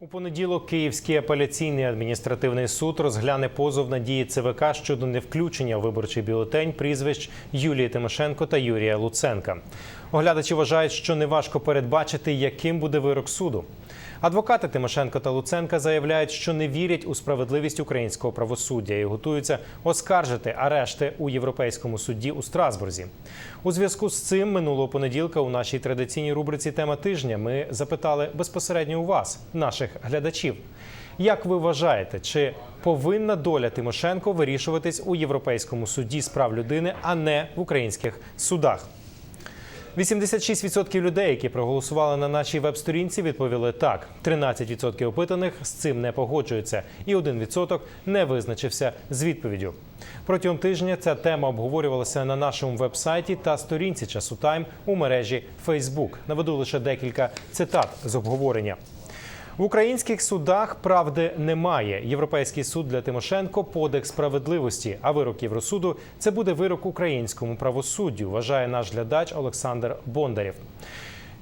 У понеділок Київський апеляційний адміністративний суд розгляне позов на дії ЦВК щодо невключення у виборчий бюлетень прізвищ Юлії Тимошенко та Юрія Луценка. Оглядачі вважають, що неважко передбачити, яким буде вирок суду. Адвокати Тимошенко та Луценка заявляють, що не вірять у справедливість українського правосуддя і готуються оскаржити арешти у Європейському суді у Страсбурзі. У зв'язку з цим минулого понеділка у нашій традиційній рубриці Тема тижня ми запитали безпосередньо у вас, наших глядачів. Як ви вважаєте, чи повинна доля Тимошенко вирішуватись у Європейському суді з прав людини, а не в українських судах? 86% людей, які проголосували на нашій веб-сторінці, відповіли так. 13% опитаних з цим не погоджуються, і 1% не визначився з відповіддю. Протягом тижня ця тема обговорювалася на нашому веб-сайті та сторінці часу Тайм у мережі Facebook. Наведу лише декілька цитат з обговорення. В українських судах правди немає. Європейський суд для Тимошенко подекс справедливості. А вирок Євросуду це буде вирок українському правосуддю. Вважає наш глядач Олександр Бондарєв.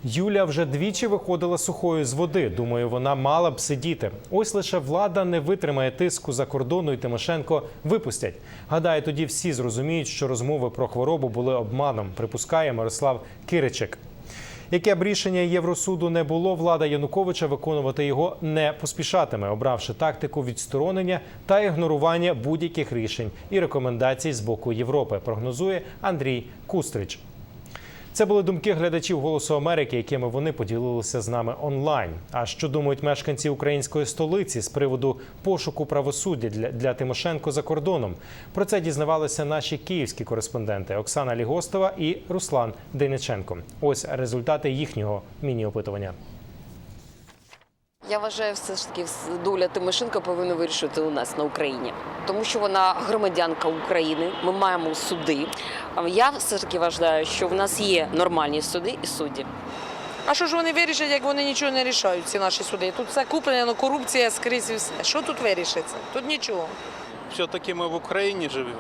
Юля вже двічі виходила сухою з води. Думаю, вона мала б сидіти. Ось лише влада не витримає тиску за кордону і Тимошенко випустять. Гадаю, тоді всі зрозуміють, що розмови про хворобу були обманом. Припускає Мирослав Киричик. Яке б рішення Євросуду не було, влада Януковича виконувати його не поспішатиме, обравши тактику відсторонення та ігнорування будь-яких рішень і рекомендацій з боку Європи. Прогнозує Андрій Кустрич. Це були думки глядачів Голосу Америки, якими вони поділилися з нами онлайн. А що думають мешканці української столиці з приводу пошуку правосуддя для, для Тимошенко за кордоном? Про це дізнавалися наші київські кореспонденти Оксана Лігостова і Руслан Дейниченко. Ось результати їхнього міні-опитування. Я вважаю, все ж таки доля Тимошенко повинна вирішити у нас на Україні, тому що вона громадянка України. Ми маємо суди. Я все ж таки вважаю, що в нас є нормальні суди і судді. А що ж вони вирішать, як вони нічого не рішають, ці наші суди? Тут все куплено, корупція скрізь і все. Що тут вирішиться? Тут нічого. Все-таки ми в Україні живемо.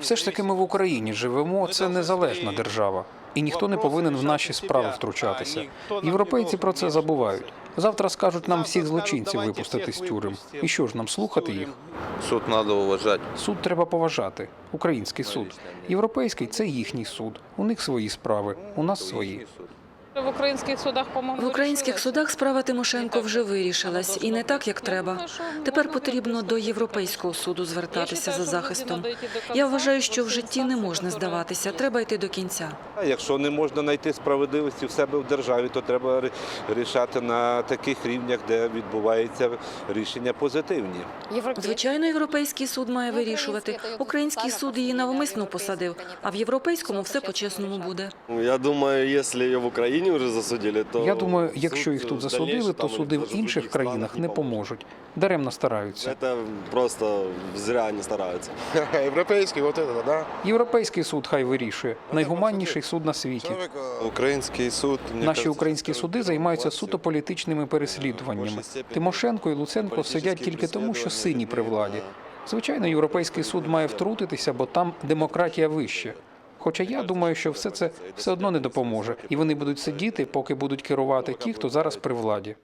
Все ж таки, ми в Україні живемо. Це незалежна держава, і ніхто не повинен в наші справи втручатися. Європейці про це забувають. Завтра скажуть нам всіх злочинців випустити з тюрем. І що ж нам слухати їх? Суд треба вважати. Суд треба поважати. Український суд. Європейський це їхній суд. У них свої справи, у нас свої. В українських судах, В українських судах справа Тимошенко вже вирішилась, і не так, як треба. Тепер потрібно до Європейського суду звертатися за захистом. Я вважаю, що в житті не можна здаватися, треба йти до кінця. Якщо не можна знайти справедливості в себе в державі, то треба рішати на таких рівнях, де відбуваються рішення позитивні. Звичайно, європейський суд має вирішувати. Український суд її навмисно посадив, а в європейському все по-чесному буде. Я думаю, если ее в Украине уже засудили, то Я думаю, суд якщо їх тут в засудили, дальнейшем то там суди в даже інших других странах країнах не поможет. поможуть. Даремно стараються. Это просто зря они стараются. Європейський, вот это, да? Європейський суд хай вирішує. Найгуманніший суд на світі. Український суд мне Наші кажется, українські что суди это займаються власти суто політичними переслідуваннями. большей степени Тимошенко і Луценко політичні сидять тільки тому, що сині при владі. переслідування. Звичайно, європейський суд має втрутитися, бо там демократія вище. Хоча я думаю, що все це все одно не допоможе, і вони будуть сидіти, поки будуть керувати ті, хто зараз при владі.